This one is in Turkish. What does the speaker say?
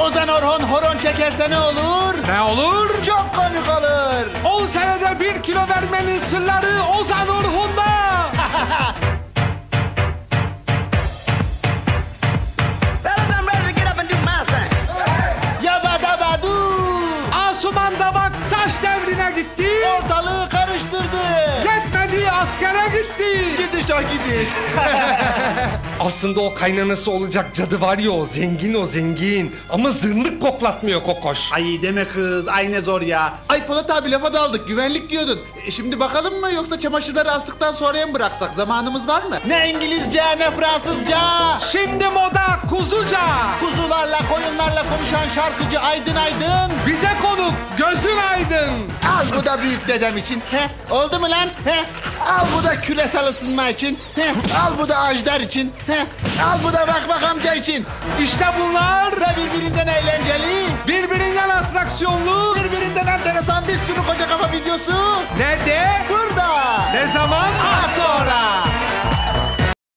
Ozan Orhun horon çekerse ne olur? Ne olur? Çok komik olur. 10 senede bir kilo vermenin sırları Ozan Orhun'da. Fellas, I'm ready to get up and do my thing. Yabadabadu. Asuman da bak taş devrine gitti. Ortalığı karıştırdı. Yetmedi askere gitti. Gidiş. Aslında o kaynanası olacak cadı var ya o zengin o zengin. Ama zırnık koklatmıyor kokoş. Ay deme kız, ay ne zor ya. Ay Polat abi lafa daldık, güvenlik diyordun. E, şimdi bakalım mı yoksa çamaşırları astıktan sonraya mı bıraksak? Zamanımız var mı? Ne İngilizce ne Fransızca. Şimdi moda kuzuca. Kuzularla koyunlarla konuşan şarkıcı Aydın Aydın. Bize konuk gözün aydın. Al bu da büyük dedem için. He, oldu mu lan? He. Al bu da küresel ısınma için. He. Al bu da Ajdar için. He. Al bu da Bak Bak amca için. İşte bunlar Ve birbirinden eğlenceli. birbirinden atraksiyonlu. Birbirinden enteresan bir sürü koca kafa videosu. Ne de? Vur